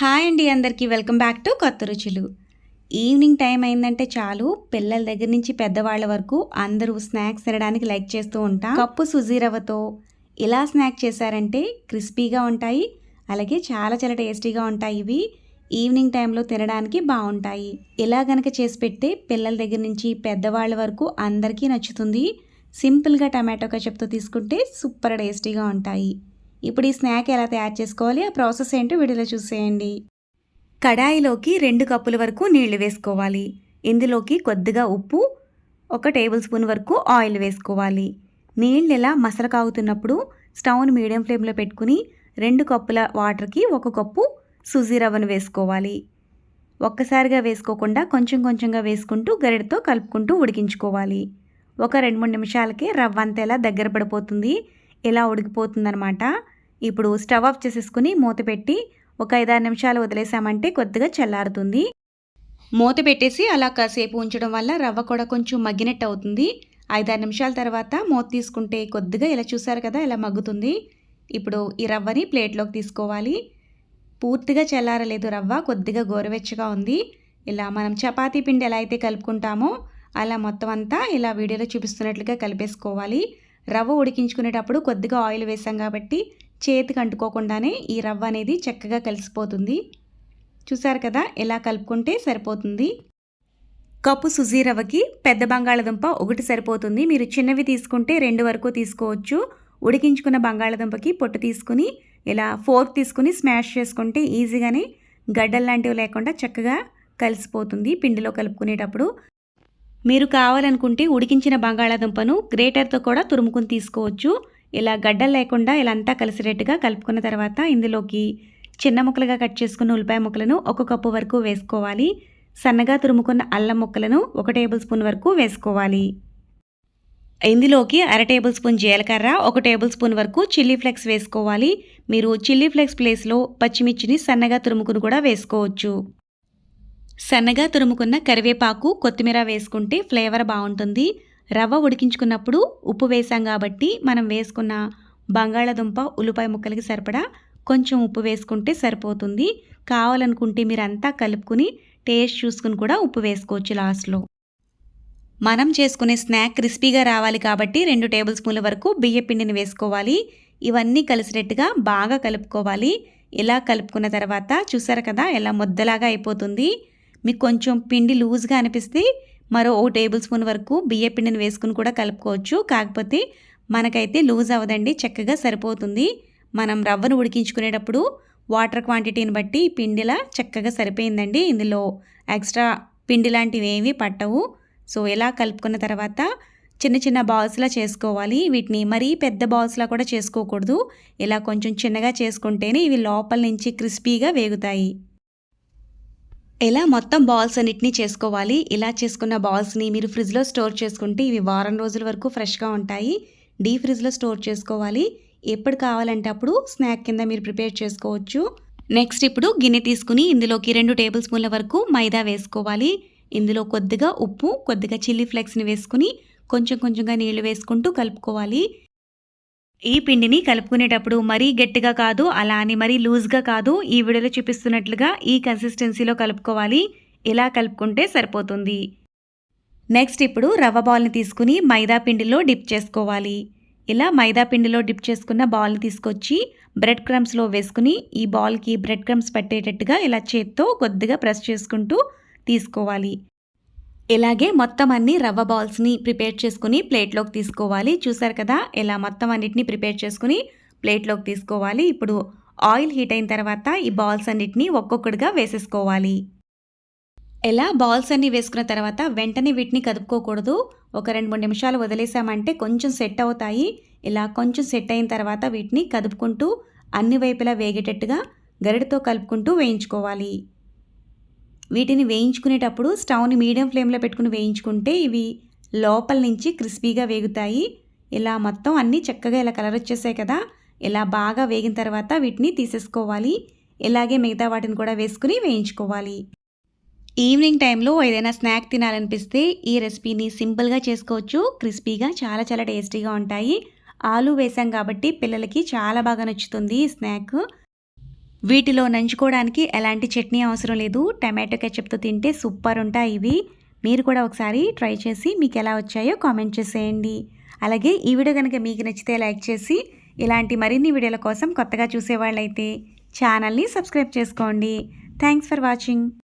Hi అండి అందరికీ. Welcome back to కొత్త రుచులు. ఈవినింగ్ టైం అయిందంటే చాలు. పిల్లల దగ్గర నుంచి పెద్దవాళ్ళ వరకు అందరూ స్నాక్స్ తినడానికి లైక్ చేస్తూ ఉంటాం. కప్పు సుజీరవతో ఇలా స్నాక్ చేశారంటే క్రిస్పీగా ఉంటాయి. అలాగే చాలా చాలా టేస్టీగా ఉంటాయి ఇవి. ఈవినింగ్ టైంలో తినడానికి బాగుంటాయి. ఇలా గనక చేసి పెడితే పిల్లల దగ్గర నుంచి పెద్దవాళ్ళ వరకు అందరికీ నచ్చుతుంది. సింపుల్గా టమాటో కచప్తో తీసుకుంటే సూపర్ టేస్టీగా ఉంటాయి. ఇప్పుడు ఈ స్నాక్ ఎలా తయారు చేసుకోవాలి? ఆ ప్రాసెస్ ఏంటో వీడియోలో చూసేయండి. కడాయిలోకి రెండు కప్పుల వరకు నీళ్ళు వేసుకోవాలి. ఇందులోకి కొద్దిగా ఉప్పు ఒక టేబుల్ స్పూన్ వరకు ఆయిల్ వేసుకోవాలి. నీళ్ళు ఇలా మసల కాగుతున్నప్పుడు స్టవ్ను మీడియం ఫ్లేమ్లో పెట్టుకుని రెండు కప్పుల వాటర్కి ఒక కప్పు సుజీ రవ్వను వేసుకోవాలి. ఒక్కసారిగా వేసుకోకుండా కొంచెం కొంచెంగా వేసుకుంటూ గరిటతో కలుపుకుంటూ ఉడికించుకోవాలి. ఒక రెండు మూడు నిమిషాలకి రవ్వ అంతా ఎలా దగ్గర పడిపోతుంది ఇలా ఉడికిపోతుందనమాట ఇప్పుడు స్టవ్ ఆఫ్ చేసేసుకుని మూత పెట్టి ఒక ఐదారు నిమిషాలు వదిలేసామంటే కొద్దిగా చల్లారుతుంది. మూత పెట్టేసి అలా కాసేపు ఉంచడం వల్ల రవ్వ కూడా కొంచెం మగ్గినట్టు అవుతుంది ఐదారు నిమిషాల తర్వాత మూత తీసుకుంటే కొద్దిగా ఇలా చూసారు కదా ఇలా మగ్గుతుంది. ఇప్పుడు ఈ రవ్వని ప్లేట్లోకి తీసుకోవాలి. పూర్తిగా చల్లారలేదు రవ్వ కొద్దిగా గోరువెచ్చగా ఉంది. ఇలా మనం చపాతీ పిండి ఎలా అయితే కలుపుకుంటామో అలా మొత్తం అంతా ఇలా వీడియోలో చూపిస్తున్నట్లుగా కలిపేసుకోవాలి. రవ్వ ఉడికించుకునేటప్పుడు కొద్దిగా ఆయిల్ వేసాం కాబట్టి చేతికి అంటుకోకుండానే ఈ రవ్వ అనేది చక్కగా కలిసిపోతుంది. చూసారు కదా ఎలా కలుపుకుంటే సరిపోతుంది? కప్పు సుజీ రవ్వకి పెద్ద బంగాళదుంప ఒకటి సరిపోతుంది. మీరు చిన్నవి తీసుకుంటే రెండు వరకు తీసుకోవచ్చు. ఉడికించుకున్న బంగాళదుంపకి పొట్టు తీసుకుని ఇలా ఫోర్క్ తీసుకుని స్మాష్ చేసుకుంటే ఈజీగానే గడ్డలు లాంటివి లేకుండా చక్కగా కలిసిపోతుంది పిండిలో కలుపుకునేటప్పుడు. మీరు కావాలనుకుంటే ఉడికించిన బంగాళాదుంపను గ్రేటర్తో కూడా తురుముకుని తీసుకోవచ్చు. ఇలా గడ్డలు లేకుండా ఇలా అంతా కలిసినట్టుగా కలుపుకున్న తర్వాత ఇందులోకి చిన్న ముక్కలుగా కట్ చేసుకున్న ఉల్లిపాయ ముక్కలను ఒక కప్పు వరకు వేసుకోవాలి. సన్నగా తురుముకున్న అల్లం ముక్కలను ఒక టేబుల్ స్పూన్ వరకు వేసుకోవాలి. ఇందులోకి అర టేబుల్ స్పూన్ జీలకర్ర ఒక టేబుల్ స్పూన్ వరకు చిల్లీ ఫ్లెక్స్ వేసుకోవాలి. మీరు చిల్లీ ఫ్లెక్స్ ప్లేస్లో పచ్చిమిర్చిని సన్నగా తురుముకుని కూడా వేసుకోవచ్చు. సన్నగా తురుముకున్న కరివేపాకు కొత్తిమీర వేసుకుంటే ఫ్లేవర్ బాగుంటుంది. రవ్వ ఉడికించుకున్నప్పుడు ఉప్పు వేసాం కాబట్టి మనం వేసుకున్న బంగాళాదుంప ఉల్లిపాయ ముక్కలకి సరిపడా కొంచెం ఉప్పు వేసుకుంటే సరిపోతుంది. కావాలనుకుంటే మీరు అంతా కలుపుకుని టేస్ట్ చూసుకుని కూడా ఉప్పు వేసుకోవచ్చు లాస్ట్లో. మనం చేసుకునే స్నాక్ క్రిస్పీగా రావాలి కాబట్టి రెండు టేబుల్ స్పూన్ల వరకు బియ్య పిండిని వేసుకోవాలి. ఇవన్నీ కలిసినట్టుగా బాగా కలుపుకోవాలి. ఇలా కలుపుకున్న తర్వాత చూసారు కదా ఎలా ముద్దలాగా అయిపోతుంది. మీకు కొంచెం పిండి లూజ్గా అనిపిస్తే మరో ఓ టేబుల్ స్పూన్ వరకు బియ్య పిండిని వేసుకుని కూడా కలుపుకోవచ్చు. కాకపోతే మనకైతే లూజ్ అవ్వదండి చక్కగా సరిపోతుంది. మనం రవ్వను ఉడికించుకునేటప్పుడు వాటర్ క్వాంటిటీని బట్టి పిండిలా చక్కగా సరిపోయిందండి. ఇందులో ఎక్స్ట్రా పిండి లాంటివి ఏమీ పట్టవు. సో ఇలా కలుపుకున్న తర్వాత చిన్న చిన్న బాల్స్లా చేసుకోవాలి. వీటిని మరీ పెద్ద బాల్స్లా కూడా చేసుకోకూడదు. ఇలా కొంచెం చిన్నగా చేసుకుంటేనే ఇవి లోపల నుంచి క్రిస్పీగా వేగుతాయి. ఎలా మొత్తం బాల్స్ అన్నిటిని చేసుకోవాలి? ఇలా చేసుకున్న బాల్స్ని మీరు ఫ్రిడ్జ్లో స్టోర్ చేసుకుంటే ఇవి వారం రోజుల వరకు ఫ్రెష్గా ఉంటాయి. డీ ఫ్రిడ్జ్లో స్టోర్ చేసుకోవాలి. ఎప్పుడు కావాలంటే అప్పుడు స్నాక్ కింద మీరు ప్రిపేర్ చేసుకోవచ్చు. నెక్స్ట్ ఇప్పుడు గిన్నె తీసుకుని ఇందులోకి రెండు టేబుల్ స్పూన్ల వరకు మైదా వేసుకోవాలి. ఇందులో కొద్దిగా ఉప్పు కొద్దిగా చిల్లీ ఫ్లెక్స్ని వేసుకుని కొంచెం కొంచెంగా నీళ్ళు వేసుకుంటూ కలుపుకోవాలి. ఈ పిండిని కలుపుకునేటప్పుడు మరీ గట్టిగా కాదు అలా అని మరీ లూజ్గా కాదు ఈ వీడియోలో చూపిస్తున్నట్లుగా ఈ కన్సిస్టెన్సీలో కలుపుకోవాలి. ఇలా కలుపుకుంటే సరిపోతుంది. నెక్స్ట్ ఇప్పుడు రవ్వ బాల్ని తీసుకుని మైదా పిండిలో డిప్ చేసుకోవాలి. ఇలా మైదా పిండిలో డిప్ చేసుకున్న బాల్ని తీసుకొచ్చి బ్రెడ్ క్రమ్స్లో వేసుకుని ఈ బాల్కి బ్రెడ్ క్రమ్స్ పెట్టేటట్టుగా ఇలా చేత్తో కొద్దిగా ప్రెస్ చేసుకుంటూ తీసుకోవాలి. ఇలాగే మొత్తం అన్ని రవ్వ బాల్స్ని ప్రిపేర్ చేసుకుని ప్లేట్లోకి తీసుకోవాలి. చూసారు కదా ఇలా మొత్తం అన్నిటిని ప్రిపేర్ చేసుకుని ప్లేట్లోకి తీసుకోవాలి. ఇప్పుడు ఆయిల్ హీట్ అయిన తర్వాత ఈ బాల్స్ అన్నిటిని ఒక్కొక్కటిగా వేసేసుకోవాలి. ఎలా బాల్స్ అన్ని వేసుకున్న తర్వాత వెంటనే వీటిని కదుపుకోకూడదు. ఒక రెండు మూడు నిమిషాలు వదిలేసామంటే కొంచెం సెట్ అవుతాయి. ఇలా కొంచెం సెట్ అయిన తర్వాత వీటిని కదుపుకుంటూ అన్ని వైపులా వేగేటట్టుగా గరిటతో కలుపుకుంటూ వేయించుకోవాలి. వీటిని వేయించుకునేటప్పుడు స్టవ్ని మీడియం ఫ్లేమ్లో పెట్టుకుని వేయించుకుంటే ఇవి లోపల నుంచి క్రిస్పీగా వేగుతాయి. ఇలా మొత్తం అన్నీ చక్కగా ఇలా కలర్ వచ్చేసాయి కదా. ఇలా బాగా వేగిన తర్వాత వీటిని తీసేసుకోవాలి. ఇలాగే మిగతా వాటిని కూడా వేసుకుని వేయించుకోవాలి. ఈవినింగ్ టైంలో ఏదైనా స్నాక్ తినాలనిపిస్తే ఈ రెసిపీని సింపుల్గా చేసుకోవచ్చు. క్రిస్పీగా చాలా చాలా టేస్టీగా ఉంటాయి. ఆలు వేసాం కాబట్టి పిల్లలకి చాలా బాగా నచ్చుతుంది ఈ స్నాక్. వీటిలో నంచుకోవడానికి ఎలాంటి చట్నీ అవసరం లేదు. టమాటో కెచప్తో తింటే సూపర్ ఉంటాయి ఇవి. మీరు కూడా ఒకసారి ట్రై చేసి మీకు ఎలా వచ్చాయో కామెంట్ చేసేయండి. అలాగే ఈ వీడియో కనుక మీకు నచ్చితే లైక్ చేసి ఇలాంటి మరిన్ని వీడియోల కోసం కొత్తగా చూసేవాళ్ళైతే ఛానల్ని సబ్స్క్రైబ్ చేసుకోండి. Thanks for watching.